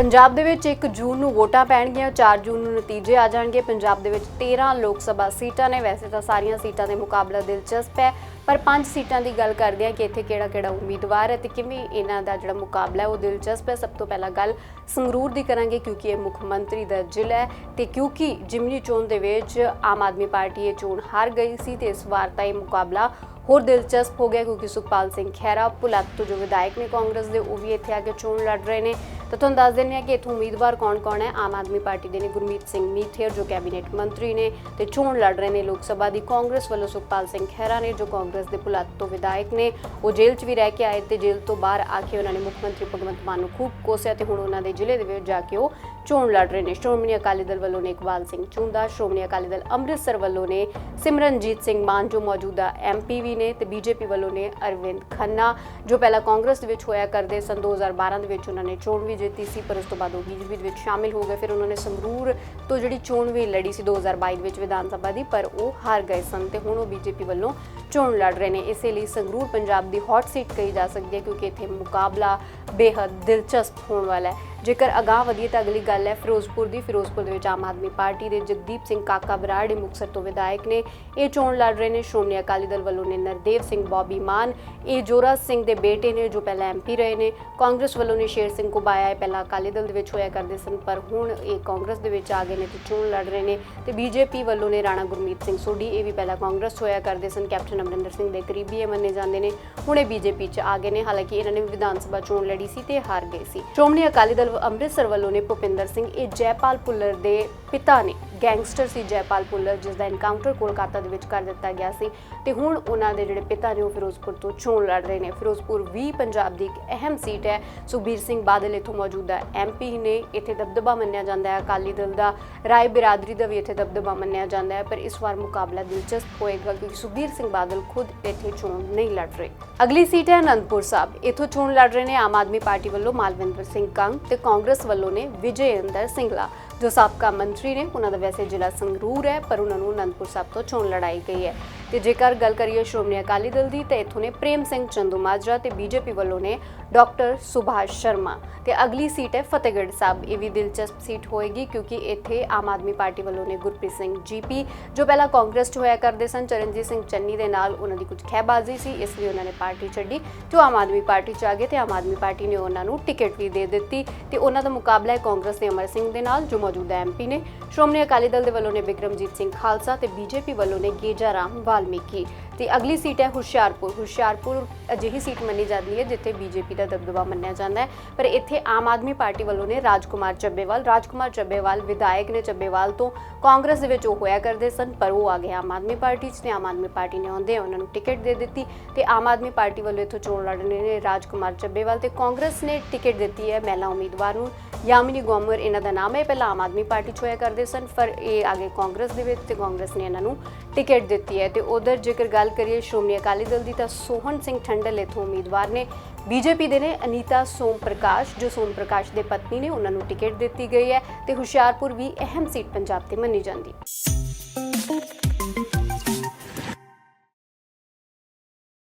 ਪੰਜਾਬ ਦੇ ਵਿੱਚ 1 ਜੂਨ ਨੂੰ ਵੋਟਾਂ ਪੈਣਗੀਆਂ 4 ਜੂਨ ਨੂੰ ਨਤੀਜੇ ਆ ਜਾਣਗੇ। ਪੰਜਾਬ ਦੇ ਵਿੱਚ 13 ਲੋਕ ਸਭਾ ਸੀਟਾਂ ਨੇ। ਵੈਸੇ ਤਾਂ ਸਾਰੀਆਂ ਸੀਟਾਂ ਦੇ ਮੁਕਾਬਲਾ ਦਿਲਚਸਪ ਹੈ, ਪਰ ਪੰਜ ਸੀਟਾਂ ਦੀ ਗੱਲ ਕਰਦੇ ਹਾਂ ਕਿ ਇੱਥੇ ਕਿਹੜਾ ਕਿਹੜਾ ਉਮੀਦਵਾਰ ਹੈ ਤੇ ਕਿਵੇਂ ਇਹਨਾਂ ਦਾ ਜਿਹੜਾ ਮੁਕਾਬਲਾ ਹੈ, ਉਹ ਦਿਲਚਸਪ ਹੈ। ਸਭ ਤੋਂ ਪਹਿਲਾਂ ਗੱਲ ਸੰਗਰੂਰ ਦੀ ਕਰਾਂਗੇ, ਕਿਉਂਕਿ ਇਹ ਮੁੱਖ ਮੰਤਰੀ ਦਾ ਜ਼ਿਲ੍ਹਾ ਹੈ ਤੇ ਕਿਉਂਕਿ ਜਿਮਨੀ ਚੋਣ ਦੇ ਵਿੱਚ ਆਮ ਆਦਮੀ ਪਾਰਟੀ ਇਹ ਚੋਣ ਹਾਰ ਗਈ ਸੀ ਤੇ ਇਸ ਵਾਰ ਤਾਂ ਇਹ ਮੁਕਾਬਲਾ ਹੋਰ ਦਿਲਚਸਪ ਹੋ ਗਿਆ, ਕਿਉਂਕਿ ਸੁਖਪਾਲ ਸਿੰਘ ਖਹਿਰਾ ਪੁਲਤ ਤੋਂ ਜੋ ਵਿਧਾਇਕ ਨੇ ਕਾਂਗਰਸ ਦੇ, ਉਹ ਵੀ ਇੱਥੇ ਆ ਕੇ ਚੋਣ ਲੜ ਰਹੇ ਨੇ। ਤਾਂ ਤੁਹਾਨੂੰ ਦੱਸ ਦਿੰਦੇ ਹਾਂ ਕਿ ਇਥੋਂ ਉਮੀਦਵਾਰ ਕੌਣ-ਕੌਣ ਹੈ? ਆਮ ਆਦਮੀ ਪਾਰਟੀ ਦੇ ਨੇ ਗੁਰਮੀਤ ਸਿੰਘ ਮੀਠੇਰ, ਜੋ ਕੈਬਨਿਟ ਮੰਤਰੀ ਨੇ ਤੇ ਚੋਣ ਲੜ ਰਹੇ ਨੇ ਲੋਕ ਸਭਾ ਦੀ। ਕਾਂਗਰਸ ਵੱਲੋਂ ਸੁਖਪਾਲ ਸਿੰਘ ਖਹਿਰਾ ਨੇ, ਜੋ ਕਾਂਗਰਸ ਦੇ ਪੁਲਤ ਤੋਂ ਵਿਧਾਇਕ ਨੇ, ਉਹ ਜੇਲ੍ਹ 'ਚ ਵੀ ਰਹਿ ਕੇ ਆਏ ਤੇ ਜੇਲ੍ਹ ਤੋਂ ਬਾਹਰ ਆ ਕੇ ਉਹਨਾਂ ਨੇ ਮੁੱਖ ਮੰਤਰੀ ਭਗਵੰਤ ਮਾਨ ਨੂੰ ਖੂਬ ਕੋਸਿਆ ਤੇ ਹੁਣ ਉਹਨਾਂ ਦੇ ਜ਼ਿਲ੍ਹੇ ਦੇ ਵਿੱਚ ਜਾ ਕੇ ਉਹ ਚੋਣ ਲੜ ਰਹੇ ਨੇ। ਸ਼੍ਰੋਮਣੀ ਅਕਾਲੀ ਦਲ ਵੱਲੋਂ ਨੇ ਇਕਬਾਲ ਸਿੰਘ ਚੁੰਦਾ, ਸ਼੍ਰੋਮਣੀ ਅਕਾਲੀ ਦਲ ਅੰਮ੍ਰਿਤਸਰ ਵੱਲੋਂ ਨੇ ਸਿਮਰਨਜੀਤ ਸਿੰਘ ਮਾਨ ਜੋ ਮੌਜੂਦਾ ਐਮਪੀ ਵੀ ਨੇ ਤੇ ਬੀਜੇਪੀ ਵੱਲੋਂ ਨੇ ਅਰਵਿੰਦ ਖੰਨਾ, ਜੋ ਪਹਿਲਾਂ ਕਾਂਗਰਸ ਦੇ ਵਿੱਚ ਹੋਇਆ ਕਰਦੇ ਸਨ 2012 ਦੇ ਵਿੱਚ ਉਹਨਾਂ ਨੇ ਚੋਣ ਵੀ ਜਿੱਤੀ ਸੀ, ਪਰ ਉਸ ਤੋਂ ਬਾਅਦ ਉਹ ਬੀਜੇਪੀ ਦੇ ਵਿੱਚ ਸ਼ਾਮਿਲ ਹੋ ਗਏ। ਫਿਰ ਉਹਨਾਂ ਨੇ ਸੰਗਰੂਰ ਤੋਂ ਜਿਹੜੀ ਚੋਣ ਵੀ ਲੜੀ ਸੀ 2022 ਦੇ ਵਿੱਚ ਵਿਧਾਨ ਸਭਾ ਦੀ, ਪਰ ਉਹ ਹਾਰ ਗਏ ਸਨ ਤੇ ਹੁਣ ਉਹ ਬੀਜੇਪੀ ਵੱਲੋਂ ਚੋਣ ਲੜ ਰਹੇ ਨੇ। ਇਸੇ ਲਈ ਸੰਗਰੂਰ ਪੰਜਾਬ ਦੀ ਹੌਟ ਸੀਟ ਕਹੀ ਜਾ ਸਕਦੀ ਹੈ, ਕਿਉਂਕਿ ਇੱਥੇ ਮੁਕਾਬਲਾ ਬੇहद ਦਿਲਚਸਪ ਹੋਣ ਵਾਲਾ ਹੈ। ਜੇਕਰ ਅਗਾਹ ਵਧੀਏ ਤਾਂ ਅਗਲੀ ਗੱਲ ਹੈ, ਫਿਰੋਜ਼ਪੁਰ ਦੀ ਫਿਰੋਜ਼ਪੁਰ ਦੇ ਵਿੱਚ ਆਮ ਆਦਮੀ ਪਾਰਟੀ ਦੇ ਜਗਦੀਪ ਸਿੰਘ ਕਾਕਾ ਬਰਾੜ ਮੁਕਤਸਰ ਤੋਂ ਵਿਧਾਇਕ ਨੇ। ਇਹ ਚੋਣ ਲੜ ਰਹੇ ਨੇ, ਸ਼੍ਰੋਮਣੀ ਅਕਾਲੀ ਦਲ ਵੱਲੋਂ ਨੇ ਨਰਦੇਵ ਸਿੰਘ, ਬੌਬੀ ਮਾਨ, ਇਹ ਜੋਰਾ ਸਿੰਘ ਦੇ ਬੇਟੇ ਨੇ, ਜੋ ਪਹਿਲਾਂ ਐਮਪੀ ਰਹੇ ਨੇ। ਕਾਂਗਰਸ ਵੱਲੋਂ ਨੇ ਸ਼ੇਰ ਸਿੰਘ ਕੁਬਾਇਆ ਇਹ ਪਹਿਲਾਂ ਅਕਾਲੀ ਦਲ ਦੇ ਵਿੱਚ ਹੋਇਆ ਕਰਦੇ ਸਨ, ਪਰ ਹੁਣ ਇਹ ਕਾਂਗਰਸ ਦੇ ਵਿੱਚ ਆ ਗਏ ਨੇ ਤੇ ਚੋਣ ਲੜ ਰਹੇ ਨੇ। ਤੇ ਬੀਜੇਪੀ ਵੱਲੋਂ ਨੇ ਰਾਣਾ ਗੁਰਮੀਤ ਸਿੰਘ ਸੋਢੀ, ਇਹ ਵੀ ਪਹਿਲਾਂ ਕਾਂਗਰਸ ਹੋਇਆ ਕਰਦੇ ਸਨ। ਕੈਪਟਨ ਅਮਰਿੰਦਰ ਸਿੰਘ ਦੇ ਕਰੀਬੀ ਇਹ ਮੰਨੇ ਜਾਂਦੇ ਨੇ। ਹੁਣ ਇਹ ਬੀਜੇਪੀ 'ਚ ਆ ਗਏ ਨੇ, ਹਾਲਾਂਕਿ ਇਹਨਾਂ ਨੇ ਵਿਧਾਨ ਸਭਾ ਚੋਣ ਲੜੀ ਸੀ ਤੇ ਹਾਰ ਗਏ ਸੀ। ਸ਼੍ਰੋਮਣੀ ਅਕਾਲੀ ਦਲ ਅੰਮ੍ਰਿਤਸਰ ਵੱਲੋਂ ਨੇ ਭੁਪਿੰਦਰ ਸਿੰਘ ਇਹ ਜੈਪਾਲ ਭੁੱਲਰ ਦੇ ਪਿਤਾ ਨੇ। ਗੈਂਗਸਟਰ ਸੀ ਜੈਪਾਲ ਭੁੱਲਰ, ਜਿਸ ਦਾ ਐਨਕਾਊਂਟਰ ਕੋਲਕਾਤਾ ਦੇ ਵਿੱਚ ਕਰ ਦਿੱਤਾ ਗਿਆ ਸੀ। ਤੇ ਹੁਣ ਉਹਨਾਂ ਦੇ ਜਿਹੜੇ ਪਿਤਾ ਨੇ ਉਹ ਫਿਰੋਜ਼ਪੁਰ ਤੋਂ ਚੋਣ ਲੜ ਰਹੇ ਨੇ। ਫਿਰੋਜ਼ਪੁਰ ਵੀ ਪੰਜਾਬ ਦੀ ਇੱਕ ਅਹਿਮ ਸੀਟ ਹੈ। ਸੁਖਬੀਰ ਸਿੰਘ ਬਾਦਲ ਇੱਥੋਂ ਮੌਜੂਦਾ ਐਮਪੀ ਨੇ ਇੱਥੇ ਦਬਦਬਾ ਮੰਨਿਆ ਜਾਂਦਾ ਹੈ। ਅਕਾਲੀ ਦਲ ਦਾ ਰਾਏ ਬਿਰਾਦਰੀ ਦਾ ਵੀ ਇੱਥੇ ਦਬਦਬਾ ਮੰਨਿਆ ਜਾਂਦਾ ਹੈ। ਪਰ ਇਸ ਵਾਰ ਮੁਕਾਬਲਾ ਦਿਲਚਸਪ ਹੋਏਗਾ ਕਿਉਂਕਿ ਸੁਖਬੀਰ ਸਿੰਘ ਬਾਦਲ ਖੁਦ ਇੱਥੇ ਚੋਣ ਨਹੀਂ ਲੜ ਰਹੇ। ਅਗਲੀ ਸੀਟ ਹੈ ਅਨੰਦਪੁਰ ਸਾਹਿਬ। ਇੱਥੋਂ ਚੋਣ ਲੜ ਰਹੇ ਨੇ ਆਮ ਆਦਮੀ ਪਾਰਟੀ ਵੱਲੋਂ ਮਾਲਵਿੰਦਰ ਸਿੰਘ ਕੰਗ ਤੇ ਕਾਂਗਰਸ ਵੱਲੋਂ ਨੇ ਵਿਜੇ ਇੰਦਰ ਸਿੰਗਲਾ, ਜੋ ਸਾਬਕਾ ਮੰਤਰੀ ਨੇ, ਉਹਨਾਂ ਦਾ ਵੈਸੇ ਜ਼ਿਲ੍ਹਾ ਸੰਗਰੂਰ ਹੈ ਪਰ ਉਹਨਾਂ ਨੂੰ ਅਨੰਦਪੁਰ ਸਾਹਿਬ ਤੋਂ ਚੋਣ ਲੜਾਈ ਗਈ ਹੈ। ਤੇ ਜੇਕਰ ਗੱਲ ਕਰੀਏ ਸ਼੍ਰੋਮਣੀ ਅਕਾਲੀ ਦਲ ਦੀ, ਤਾਂ ਇੱਥੋਂ ਨੇ ਪ੍ਰੇਮ ਸਿੰਘ ਚੰਦੂਮਾਜਰਾ ਤੇ ਬੀਜੇਪੀ ਵੱਲੋਂ ਨੇ ਡਾਕਟਰ ਸੁਭਾਸ਼ ਸ਼ਰਮਾ ਤੇ ਅਗਲੀ ਸੀਟ ਹੈ ਫਤਿਹਗੜ੍ਹ ਸਾਹਿਬ। ਇਹ ਵੀ ਦਿਲਚਸਪ ਸੀਟ ਹੋਏਗੀ ਕਿਉਂਕਿ ਇੱਥੇ ਆਮ ਆਦਮੀ ਪਾਰਟੀ ਵੱਲੋਂ ਨੇ ਗੁਰਪ੍ਰੀਤ ਸਿੰਘ ਜੀਪੀ, ਜੋ ਪਹਿਲਾਂ ਕਾਂਗਰਸ 'ਚ ਹੋਇਆ ਕਰਦੇ ਸਨ, ਚਰਨਜੀਤ ਸਿੰਘ ਚੰਨੀ ਦੇ ਨਾਲ ਉਹਨਾਂ ਦੀ ਕੁਝ ਖਹਿਬਾਜ਼ੀ ਸੀ, ਇਸ ਲਈ ਉਹਨਾਂ ਨੇ ਪਾਰਟੀ ਛੱਡੀ। ਤੇ ਉਹ ਆਮ ਆਦਮੀ ਪਾਰਟੀ 'ਚ ਆ ਗਏ ਤੇ ਆਮ ਆਦਮੀ ਪਾਰਟੀ ਨੇ ਉਹਨਾਂ ਨੂੰ ਟਿਕਟ ਵੀ ਦੇ ਦਿੱਤੀ ਤੇ ਉਹਨਾਂ ਦਾ ਮੁਕਾਬਲਾ ਹੈ ਕਾਂਗਰਸ ਦੇ ਅਮਰ ਸਿੰਘ ਦੇ ਨਾਲ, ਜੋ ਮੌਜੂਦਾ ਐਮਪੀ ਨੇ। ਸ਼੍ਰੋਮਣੀ ਅਕਾਲੀ ਦਲ ਦੇ ਵੱਲੋਂ ਨੇ ਬਿਕਰਮਜੀਤ ਸਿੰਘ ਖਾਲਸਾ ਤੇ ਬੀਜੇਪੀ ਵੱਲੋਂ ਨੇ ਗੇਜਾ ਰਾਮ ਵਾਲਮੀਕੀ ਤੇ ਅਗਲੀ ਸੀਟ ਹੈ ਹੁਸ਼ਿਆਰਪੁਰ। ਹੁਸ਼ਿਆਰਪੁਰ ਅਜਿਹੀ ਸੀਟ ਮੰਨੀ ਜਾਂਦੀ ਹੈ ਜਿੱਥੇ ਬੀਜੇਪੀ ਦਾ ਦਬਦਬਾ ਮੰਨਿਆ ਜਾਂਦਾ ਹੈ। ਪਰ ਇੱਥੇ ਆਮ ਆਦਮੀ ਪਾਰਟੀ ਵੱਲੋਂ ਨੇ ਰਾਜਕੁਮਾਰ ਚੱਬੇਵਾਲ ਰਾਜਕੁਮਾਰ ਚੱਬੇਵਾਲ ਵਿਧਾਇਕ ਨੇ ਚੱਬੇਵਾਲ ਤੋਂ ਕਾਂਗਰਸ ਦੇ ਵਿੱਚ ਉਹ ਹੋਇਆ ਕਰਦੇ ਸਨ, ਪਰ ਉਹ ਆ ਗਏ ਆਮ ਆਦਮੀ ਪਾਰਟੀ 'ਚ ਤੇ ਆਮ ਆਦਮੀ ਪਾਰਟੀ ਨੇ ਆਉਂਦੇ ਉਹਨਾਂ ਨੂੰ ਟਿਕਟ ਦੇ ਦਿੱਤੀ ਤੇ ਆਮ ਆਦਮੀ ਪਾਰਟੀ ਵੱਲੋਂ ਇੱਥੋਂ ਚੋਣ ਲੜਨੇ ਨੇ ਰਾਜਕੁਮਾਰ ਚੱਬੇਵਾਲ ਤੇ ਕਾਂਗਰਸ ਨੇ ਟਿਕਟ ਦਿੱਤੀ ਹੈ ਮਹਿਲਾ ਉਮੀਦਵਾਰ ਨੂੰ। ਯਾਮਿਨੀ ਗੋਮਰ ਇਹਨਾਂ ਦਾ ਨਾਮ ਹੈ, ਪਹਿਲਾਂ ਆਮ ਆਦਮੀ ਪਾਰਟੀ 'ਚ ਹੋਇਆ ਕਰਦੇ ਸਨ, ਪਰ ਇਹ ਆਗੇ ਕਾਂਗਰਸ ਦੇ ਵਿੱਚ ਤੇ ਕਾਂਗਰਸ ਨੇ ਇਹਨਾਂ ਨੂੰ ਟਿਕਟ ਦਿੱਤੀ ਹੈ ਤੇ ਉਧਰ ਜੇਕਰ ਗੱਲ ਕਰੀਏ ਸ਼੍ਰੋਮਣੀ ਅਕਾਲੀ ਦਲ ਦੀ ਤਾਂ ਸੋਹਣ ਸਿੰਘ ਠੰਡਲ ਇਥੋਂ ਉਮੀਦਵਾਰ ਨੇ। ਬੀਜੇਪੀ ਦੇ ਨੇ ਅਨੀਤਾ ਸੋਮ ਪ੍ਰਕਾਸ਼ ਜੋ ਸੋਮ ਪ੍ਰਕਾਸ਼ ਦੇ ਪਤਨੀ ਨੇ, ਉਹਨਾਂ ਨੂੰ ਟਿਕਟ ਦਿੱਤੀ ਗਈ ਹੈ ਤੇ ਹੁਸ਼ਿਆਰਪੁਰ ਵੀ ਅਹਿਮ ਸੀਟ ਪੰਜਾਬ ਤੇ ਮੰਨੀ ਜਾਂਦੀ। ਹੈ